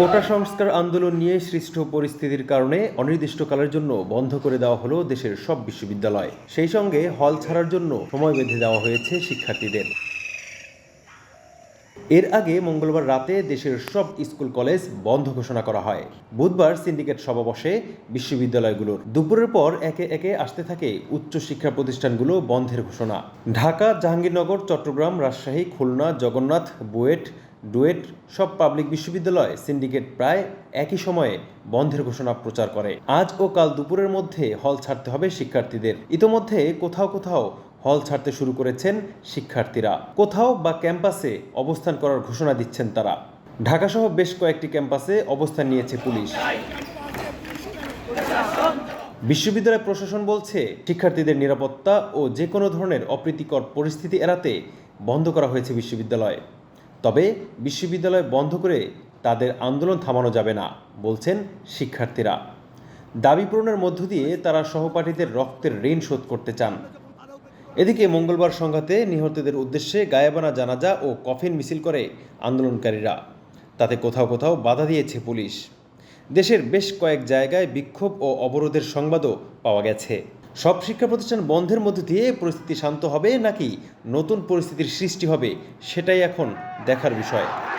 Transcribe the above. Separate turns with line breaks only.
কোটা সংস্কার আন্দোলন নিয়ে সৃষ্ট পরিস্থিতির কারণে অনির্দিষ্টকালের জন্য বন্ধ করে দেওয়া হলো দেশের সব বিশ্ববিদ্যালয়। সেই সঙ্গে হল ছাড়ার জন্য সময় বেঁধে দেওয়া হয়েছে শিক্ষার্থীদের। এর আগে মঙ্গলবার রাতে দেশের সব স্কুল কলেজ বন্ধ ঘোষণা করা হয়। বুধবার সিন্ডিকেট সভা বসে বিশ্ববিদ্যালয়গুলোর দুপুরের পর একে একে আসতে থাকে উচ্চশিক্ষা প্রতিষ্ঠানগুলো বন্ধের ঘোষণা। ঢাকা, জাহাঙ্গীরনগর, চট্টগ্রাম, রাজশাহী, খুলনা, জগন্নাথ, বুয়েট ডুয়েট সব পাবলিক বিশ্ববিদ্যালয় সিন্ডিকেট প্রায় একই সময়ে বন্ধের ঘোষণা প্রচার করে। আজ ও কাল দুপুরের মধ্যে হল ছাড়তে হবে শিক্ষার্থীদের। ইতোমধ্যে কোথাও কোথাও হল ছাড়তে শুরু করেছেন শিক্ষার্থীরা। কোথাও বা ক্যাম্পাসে অবস্থান করার ঘোষণা দিচ্ছেন তারা। ঢাকাসহ বেশ কয়েকটি ক্যাম্পাসে অবস্থান নিয়েছে পুলিশ। বিশ্ববিদ্যালয় প্রশাসন বলছে, শিক্ষার্থীদের নিরাপত্তা ও যে কোনো ধরনের অপ্রীতিকর পরিস্থিতি এড়াতে বন্ধ করা হয়েছে বিশ্ববিদ্যালয়। তবে বিশ্ববিদ্যালয় বন্ধ করে তাদের আন্দোলন থামানো যাবে না, বলছেন শিক্ষার্থীরা। দাবি পূরণের মধ্য দিয়ে তারা সহপাঠীদের রক্তের ঋণ শোধ করতে চান। এদিকে মঙ্গলবার সংঘাতে নিহতদের উদ্দেশ্যে গায়েবানা জানাজা ও কফিন মিছিল করে আন্দোলনকারীরা। তাতে কোথাও কোথাও বাধা দিয়েছে পুলিশ। দেশের বেশ কয়েক জায়গায় বিক্ষোভ ও অবরোধের সংবাদও পাওয়া গেছে। সব শিক্ষা প্রতিষ্ঠান বন্ধের মধ্যে দিয়ে পরিস্থিতি শান্ত হবে নাকি নতুন পরিস্থিতির সৃষ্টি হবে, সেটাই এখন দেখার বিষয়।